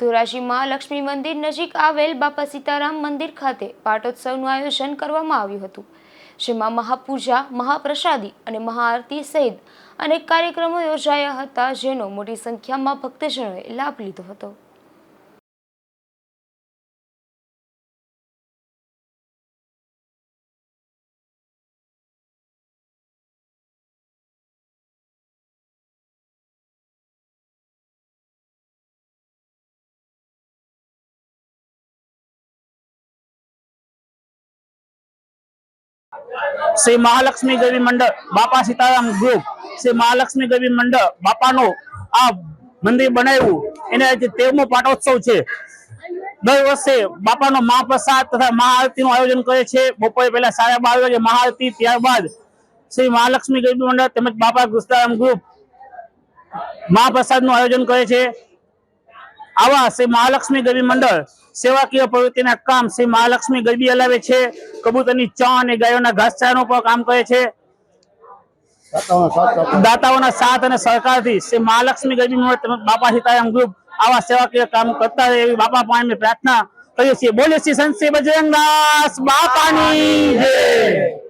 ધોરાજીમાં લક્ષ્મી મંદિર નજીક આવેલ બાપા સીતારામ મંદિર ખાતે પાટોત્સવનું આયોજન કરવામાં આવ્યું હતું, જેમાં મહાપૂજા, મહાપ્રસાદી અને મહાઆરતી સહિત અનેક કાર્યક્રમો યોજાયા હતા, જેનો મોટી સંખ્યામાં ભક્તજનોએ લાભ લીધો હતો. શ્રી મહાલક્ષ્મી ગરબી મંડળ, બાપા સીતારામ ગ્રુપ શ્રી મહાલક્ષ્મી ગવિ મંડળ, બાપાનો આ મંદિર બનાવ્યું. એને આજે તેરમો પાટોત્સવ છે. દર વર્ષે બાપાનો મહાપ્રસાદ તથા મહાઆરતીનું આયોજન કરે છે. બપોરે પહેલા સાડા બાર વાગે મહાઆરતી, ત્યારબાદ શ્રી મહાલક્ષ્મી ગરીબ મંડળ તેમજ બાપા સીતારામ ગ્રુપ મહાપ્રસાદનું આયોજન કરે છે. આવા શ્રી મહાલક્ષ્મી ગરબી મંડળ સેવાકીય પ્રવૃત્તિના કામ શ્રી મહાલક્ષ્મી ગરબી હલાવે છે. કબૂતરની ચા અને ગાયોના ઘાસચારાનું પણ કામ કરે છે. દાતાઓના સાથ અને સહકારથી શ્રી મહાલક્ષ્મી ગરબી મંડળ બાપા સીતારામ ગ્રુપ આવા સેવાકીય કામ કરતા રહે એવી બાપા પાણી પ્રાર્થના કરીએ છીએ. બોલે શ્રી સંત બજરંગદાસ બાપાની જય.